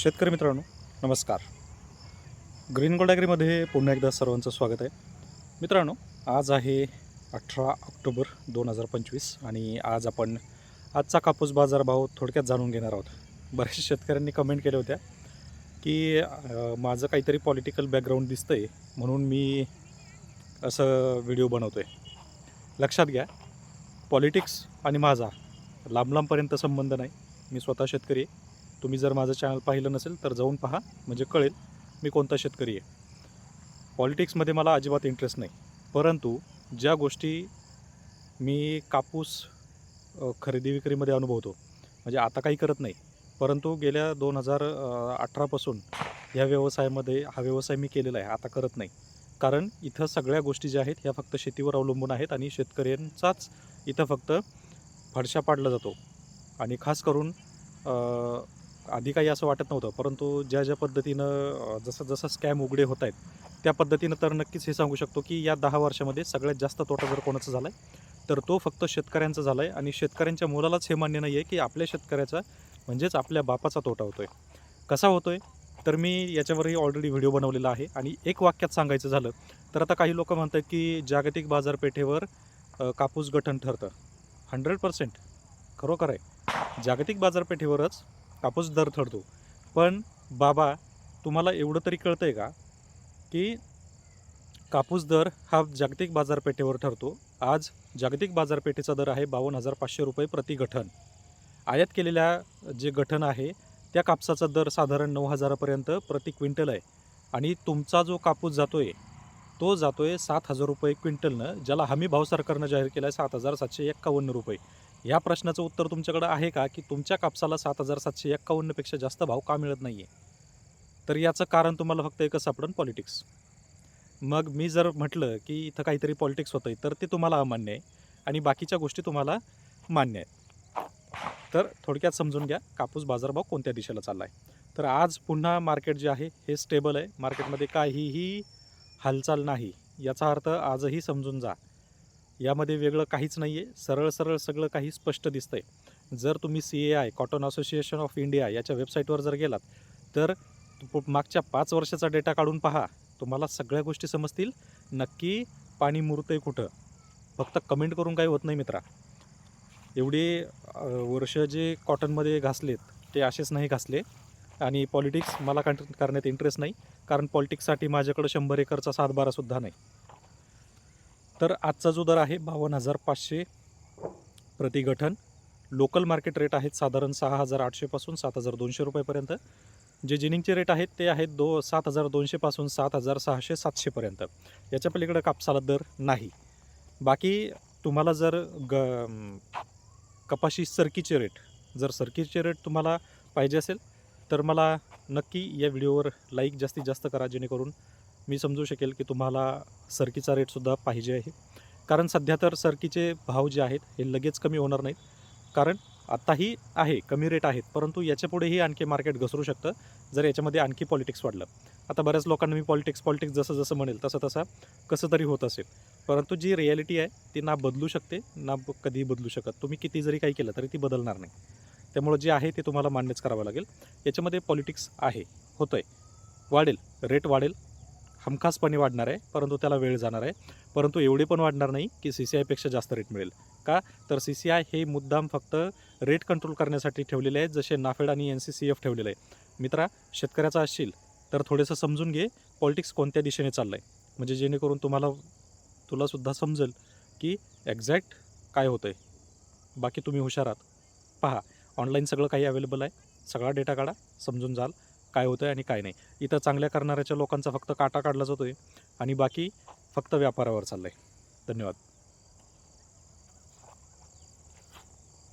शेतकरी मित्रांनो नमस्कार. ग्रीन गोल्ड ॲग्रीमध्ये पुन्हा एकदा सर्वांचं स्वागत आहे. मित्रांनो आज आहे अठरा ऑक्टोबर दोन हजार पंचवीस आणि आज आपण आजचा कापूस बाजारभाव थोडक्यात जाणून घेणार आहोत. बऱ्याचशा शेतकऱ्यांनी कमेंट केल्या होत्या की माझं काहीतरी पॉलिटिकल बॅकग्राऊंड दिसतं आहे म्हणून मी असं व्हिडिओ बनवतो आहे लक्षात घ्या पॉलिटिक्स आणि माझा लांब लांबपर्यंत संबंध नाही. मी स्वतः शेतकरी आहे. तुम्ही जर माझं चॅनल पाहिलं नसेल तर जाऊन पहा म्हणजे कळेल मी कोणता शेतकरी आहे. पॉलिटिक्समध्ये मला अजिबात इंटरेस्ट नाही. परंतु ज्या गोष्टी मी कापूस खरेदी विक्रीमध्ये अनुभवतो म्हणजे आता काही करत नाही परंतु गेल्या दोन हजार अठरापासून ह्या व्यवसायामध्ये हा व्यवसाय मी केलेला आहे आता करत नाही. कारण इथं सगळ्या गोष्टी ज्या आहेत ह्या फक्त शेतीवर अवलंबून आहेत आणि शेतकऱ्यांचाच इथं फक्त फडशा पाडला जातो. आणि खास करून आधी काही असं वाटत नव्हतं परंतु ज्या ज्या पद्धतीनं जसं जसं स्कॅम उघडे होत आहेत त्या पद्धतीनं तर नक्कीच हे सांगू शकतो की या दहा वर्षामध्ये सगळ्यात जास्त तोटा जर कोणाचा झाला आहे तर तो फक्त शेतकऱ्यांचा झाला आहे आणि शेतकऱ्यांच्या मुलालाच हे मान्य नाही आहे की आपल्या शेतकऱ्याचा म्हणजेच आपल्या बापाचा तोटा होतो आहे कसा होतो आहे तर मी याच्यावरही ऑलरेडी व्हिडिओ बनवलेला आहे आणि एक वाक्यात सांगायचं झालं तर आता काही लोक म्हणतात की जागतिक बाजारपेठेवर कापूस गठण ठरतं. हंड्रेड पर्सेंट खरोखर आहे. जागतिक बाजारपेठेवरच कापूस दर ठरतो पण बाबा तुम्हाला एवढं तरी कळतं आहे का की कापूस दर हा जागतिक बाजारपेठेवर ठरतो. आज जागतिक बाजारपेठेचा दर आहे बावन्न हजार पाचशे रुपये प्रति गठण आयात केलेल्या जे गठण आहे त्या कापसाचा दर साधारण नऊ हजारापर्यंत प्रति क्विंटल आहे. आणि तुमचा जो कापूस जातो आहे तो जातो आहे सात हजार रुपये क्विंटलनं ज्याला हमी भाव सरकारनं जाहीर केला आहे सात हजार सातशे एक्कावन्न रुपये. या प्रश्नाचं उत्तर तुमच्याकडं आहे का? की तुमच्या कापसाला सात हजार सातशे एक्कावन्नपेक्षा जास्त भाव का मिळत नाही आहे तर याचं कारण तुम्हाला फक्त एकच सापडन पॉलिटिक्स. मग मी जर म्हटलं की इथं काहीतरी पॉलिटिक्स होतं आहे तर ते तुम्हाला अमान्य आहे आणि बाकीच्या गोष्टी तुम्हाला मान्य आहेत. तर थोडक्यात समजून घ्या कापूस बाजारभाव कोणत्या दिशेला चालला आहे तर आज पुन्हा मार्केट जे आहे हे स्टेबल आहे. मार्केटमध्ये काहीही हालचाल नाही. याचा अर्थ आजही समजून जा. यामध्ये वेगळं काहीच नाही आहे सरळ सरळ सगळं काही स्पष्ट दिसतं आहे जर तुम्ही C A I cotton association of India याच्या वेबसाईटवर जर गेलात तर पु- मागच्या पाच वर्षाचा डेटा काढून पहा. तुम्हाला सगळ्या गोष्टी समजतील. नक्की पाणी मुरतं आहे कुठं? फक्त कमेंट करून काही होत नाही मित्रा. एवढे वर्ष जे कॉटनमध्ये घासलेत ते असेच नाही घासले. आणि पॉलिटिक्स मला कंट करण्यात इंटरेस्ट नाही. कारण पॉलिटिक्ससाठी माझ्याकडं शंभर एकरचा सातबारासुद्धा नाही. तर आजचा जो दर आहे बावन्न हजार पाचशे प्रतिगठन. लोकल मार्केट रेट आहेत साधारण सहा हजार आठशेपासून सात हजार दोनशे रुपयेपर्यंत जे जिनिंगचे रेट आहेत ते आहेत दो सात हजार दोनशेपासून सात हजार सहाशे सातशेपर्यंत याच्या पलीकडं कापसाला दर नाही. बाकी तुम्हाला जर ग कपाशी सरकीचे रेट जर सरकीचे रेट तुम्हाला पाहिजे असेल तर मला नक्की या व्हिडिओवर लाईक जास्तीत जास्त करा जेणेकरून मी समजू शकेल की तुम्हाला सरकीचा रेटसुद्धा पाहिजे आहे. कारण सध्या तर सरकीचे भाव जे आहेत हे लगेच कमी होणार नाहीत. कारण आत्ताही आहे कमी रेट आहेत. परंतु याच्यापुढेही आणखी मार्केट घसरू शकतं जर याच्यामध्ये आणखी पॉलिटिक्स वाढलं. आता बऱ्याच लोकांना मी पॉलिटिक्स पॉलिटिक्स जसं जसं म्हणेल तसं तसं कसं तरी होत असेल. परंतु जी रिॲलिटी आहे ती ना बदलू शकते ना कधीही बदलू शकत. तुम्ही किती जरी काही केलं तरी ती बदलणार नाही. त्यामुळं जे आहे ते तुम्हाला मान्यच करावं लागेल. याच्यामध्ये पॉलिटिक्स आहे होतं आहे वाढेल रेट वाढेल. हमखासपणे वाढणार आहे परंतु त्याला वेळ जाणार आहे. परंतु एवढे पण वाढणार नाही की सी सी आयपेक्षा जास्त रेट मिळेल. का? तर सी सी आय हे मुद्दाम फक्त रेट कंट्रोल करण्यासाठी ठेवलेले आहेत जसे नाफेड आणि एन सी सी एफ ठेवलेलं आहे मित्रा शेतकऱ्याचा असशील तर थोडंसं समजून घे पॉलिटिक्स कोणत्या दिशेने चाललं आहे म्हणजे जेणेकरून तुम्हाला तुलासुद्धा समजेल की एक्झॅक्ट काय होतं आहे बाकी तुम्ही हुशार आहात. पहा ऑनलाईन सगळं काही अवेलेबल आहे. सगळा डेटा काढा समजून जाल. काय होतं आहे आणि काय नाही. इथं चांगल्या करणाऱ्याच्या लोकांचा फक्त काटा काढला जातो आहे आणि बाकी फक्त व्यापारावर चाललं आहे धन्यवाद.